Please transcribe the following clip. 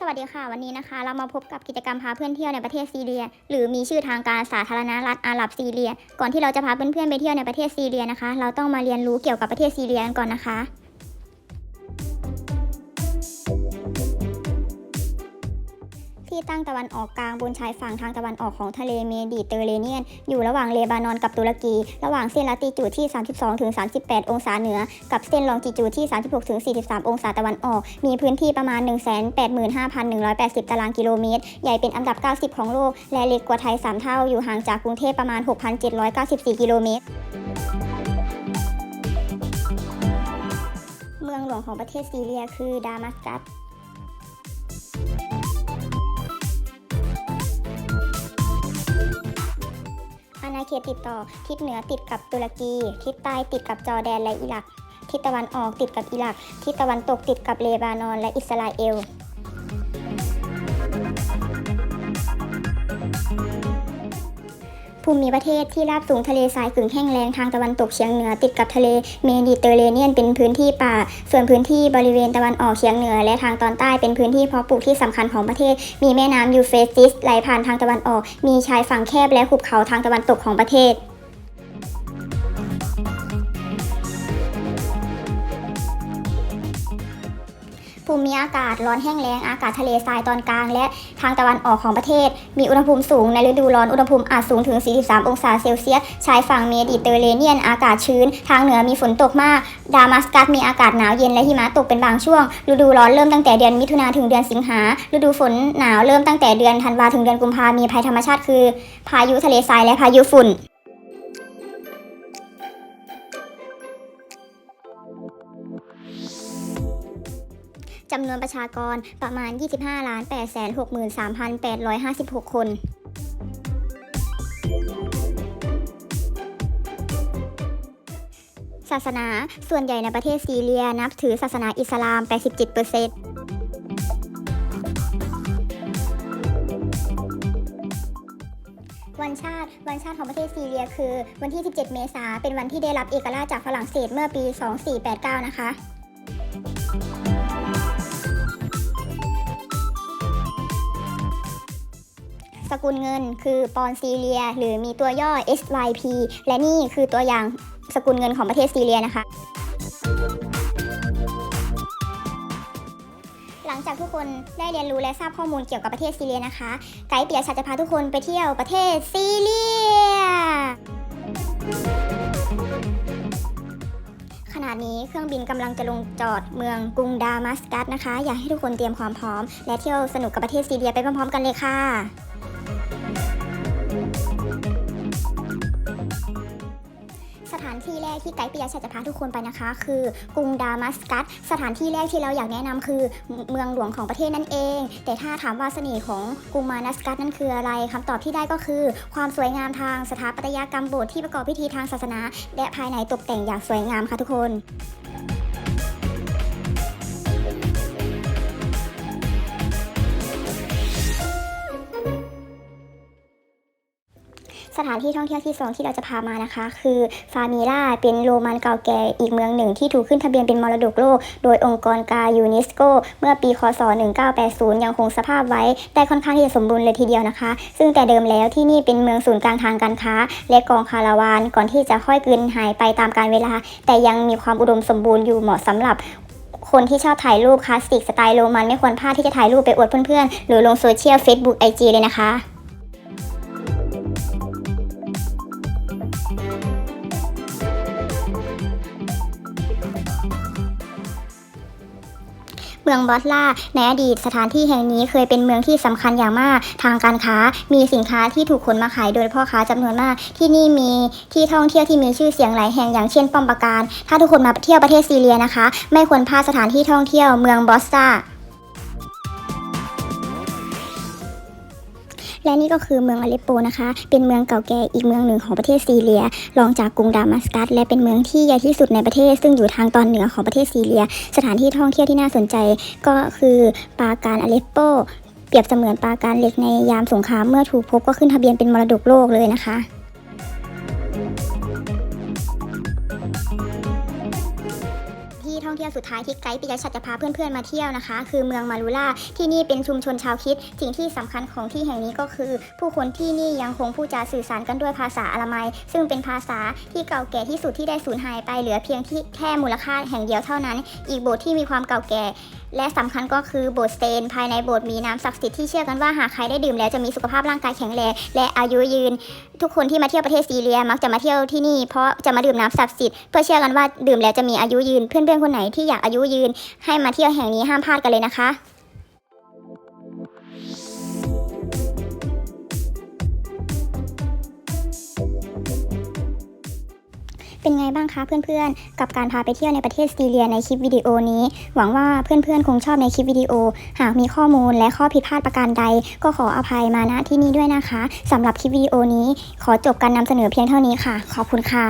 สวัสดีค่ะ วันนี้นะคะ เรามาพบกับกิจกรรมพาเพื่อนเที่ยวในประเทศซีเรีย หรือมีชื่อทางการสาธารณรัฐอาหรับซีเรีย ก่อนที่เราจะพาเพื่อนๆไปเที่ยวในประเทศซีเรียนะคะ เราต้องมาเรียนรู้เกี่ยวกับประเทศซีเรียกันก่อนนะคะ ที่ตั้งตะวันออกกลางบนชายฝั่งทางตะวันออกของทะเลเมดิเตอร์เรเนียน อยู่ระหว่างเลบานอนกับตุรกี ระหว่างเส้นลัติจูดที่ 32-38 องศาเหนือ กับเส้นลองจิจูดที่ 36-43 องศาตะวันออก มีพื้นที่ประมาณ 185,180 ตารางกิโลเมตร ใหญ่เป็นอันดับ 90 ของโลก และเล็กกว่าไทย 3 เท่า อยู่ห่างจากกรุงเทพประมาณ 6,794 กิโลเมตรเมืองหลวงของประเทศซีเรียคือดามัสกัส เขตติดต่อ ทิศเหนือติดกับตุรกี ทิศใต้ติดกับจอร์แดนและอิรัก ทิศตะวันออกติดกับอิรัก ทิศตะวันตกติดกับเลบานอนและอิสราเอล ภูมิประเทศที่ราบสูงทะเลทรายกึ่งแห้งแล้งทางตะวันตกเฉียงเหนือติดกับทะเลเมดิเตอร์เรเนียนเป็นพื้นที่ป่า ส่วนพื้นที่บริเวณตะวันออกเฉียงเหนือ และทางตอนใต้เป็นพื้นที่เพาะปลูกที่สำคัญของประเทศ มีแม่น้ำยูเฟรติสไหลผ่านทางตะวันออก มีชายฝั่งแคบและหุบเขาทางตะวันตกของประเทศ ภูมิอากาศร้อนแห้งแล้งอากาศทะเลทรายตอนกลาง และทางตะวันออกของประเทศ มีอุณหภูมิสูงในฤดูร้อนอุณหภูมิอาจสูงถึง 43 องศาเซลเซียสชายฝั่งเมดิเตอร์เรเนียน อากาศชื้น ทางเหนือมีฝนตกมาก ดามัสกัสมีอากาศหนาวเย็นและหิมะตกเป็นบางช่วง ฤดูร้อนเริ่มตั้งแต่เดือนมิถุนาถึงเดือนสิงหาฤดูฝนหนาวเริ่มตั้งแต่เดือนธันวาถึงเดือนกุมภามีภัยธรรมชาติคือ พายุทะเลทรายและพายุฝุ่น จำนวนประชากรประมาณ 25ล้าน8 6 3 8 5 6 คน ศาสนาส่วนใหญ่ในประเทศซีเรียนับถือศาสนาอิสลาม 87%วันชาติวันชาติของประเทศซีเรียคือ วันที่ 17 เมษาเป็นวันที่ได้รับเอกราชจากฝรั่งเศสเมื่อปี 2489 นะคะ สกุลเงิน คือปอนซีเรีย หรือมีตัวย่อ SYP และนี่คือตัวอย่างสกุลเงินของประเทศซีเรียนะคะหลังจากทุกคนได้เรียนรู้และทราบข้อมูลเกี่ยวกับประเทศซีเรียนะคะ ไกด์เปียชัดจะพาทุกคนไปเที่ยวประเทศซีเรีย ขณะนี้เครื่องบินกำลังจะลงจอดเมืองกรุงดามัสกัสนะคะ อยากให้ทุกคนเตรียมความพร้อม และเที่ยวสนุกกับประเทศซีเรียไปพร้อมๆกันเลยค่ะ รกที่ไกด์ปิยะชัดจะพาทุกคนไปนะคะ คือกรุงดามัสกัส สถานที่แรกที่เราอยากแนะนำคือเมืองหลวงของประเทศนั่นเอง แต่ถ้าถามว่าเสน่ห์ของกรุงมานัสกัสนั่นคืออะไรคำตอบที่ได้ก็คือ ความสวยงามทางสถาปัตยกรรมโบสถ์ที่ประกอบพิธีทางศาสนา และภายในตกแต่งอย่างสวยงามค่ะทุกคน สถานที่ท่องเที่ยวที่สองที่เราจะพามานะคะ คือฟามิล่าเป็นโรมันเก่าแก่อีกเมืองหนึ่งที่ถูกขึ้นทะเบียนเป็นมรดกโลก โดยองค์กรการยูเนสโก เมื่อปีคศ 1980 ยังคงสภาพไว้ได้ค่อนข้างที่จะสมบูรณ์เลยทีเดียวนะคะ ซึ่งแต่เดิมแล้วที่นี่เป็นเมืองศูนย์กลางทางการค้า และกองคาราวานก่อนที่จะค่อยกลืนหายไปตามกาลเวลา แต่ยังมีความอุดมสมบูรณ์อยู่เหมาะสำหรับคนที่ชอบถ่ายรูปคลาสสิกสไตล์โรมันไม่ควรพลาดที่จะถ่ายรูปไปอวดเพื่อนๆ หรือลงโซเชียล Facebook IG เลยนะคะ มืองบอสลาในอดีตสถานที่แห่งนี้เคยเป็นเมืองที่สำคัญอย่างมากทางการค้า มีสินค้าที่ถูกขนมาขายโดยพ่อค้าจำนวนมาก ที่นี่มีที่ท่องเที่ยวที่มีชื่อเสียงหลายแห่งอย่างเช่นป้อมปราการ ถ้าทุกคนมาเที่ยวประเทศซีเรียนะคะ ไม่ควรพลาดสถานที่ท่องเที่ยวเมืองบอสซา และนี่ก็คือเมืองอเลปโปนะคะ เป็นเมืองเก่าแก่อีกเมืองหนึ่งของประเทศซีเรีย รองจากกรุงดามัสกัสและเป็นเมืองที่ใหญ่ที่สุดในประเทศ ซึ่งอยู่ทางตอนเหนือของประเทศซีเรีย สถานที่ท่องเที่ยวที่น่าสนใจก็คือปาการอเลปโป เปรียบเสมือนปาการเหล็กในยามสงครามเมื่อถูกพบก็ขึ้นทะเบียนเป็นมรดกโลกเลยนะคะ เที่ยวสุดท้ายที่ไกด์ปิยชัดจะพาเพื่อนๆมาเที่ยวนะคะ คือเมืองมารูล่าที่นี่เป็นชุมชนชาวคิดสิ่งที่สำคัญของที่แห่งนี้ก็คือ ผู้คนที่นี่ยังคงพูดจาสื่อสารกันด้วยภาษาอารมัย ซึ่งเป็นภาษาที่เก่าแก่ที่สุดที่ได้สูญหายไปเหลือเพียงที่แค่มูลค่าแห่งเดียวเท่านั้น อีกโบสถ์ที่มีความเก่าแก่และสำคัญก็คือโบสถ์สเตนภายในโบสถ์มีน้ำศักดิ์สิทธิ์ที่เชื่อกันว่าหากใครได้ดื่มแล้วจะมีสุขภาพร่างกายแข็งแรงและอายุยืน ทุกคนที่มาเที่ยวประเทศซีเรียมักจะมาเที่ยวที่นี่เพราะจะมาดื่มน้ำศักดิ์สิทธิ์เพื่อเชื่อกันว่าดื่มแล้วจะมีอายุยืนเพื่อนๆคนไหนที่อยากอายุยืน ให้มาเที่ยวแห่งนี้ห้ามพลาดกันเลยนะคะ เป็นไงบ้างคะเพื่อนๆ กับการพาไปเที่ยวในประเทศซีเรียในคลิปวิดีโอนี้ หวังว่าเพื่อนๆ คงชอบในคลิปวิดีโอ หากมีข้อมูลและข้อผิดพลาดประการใด ก็ขออภัยมาณที่นี้ด้วยนะคะสำหรับคลิปวิดีโอนี้ ขอจบการนำเสนอเพียงเท่านี้ค่ะ ขอบคุณค่ะ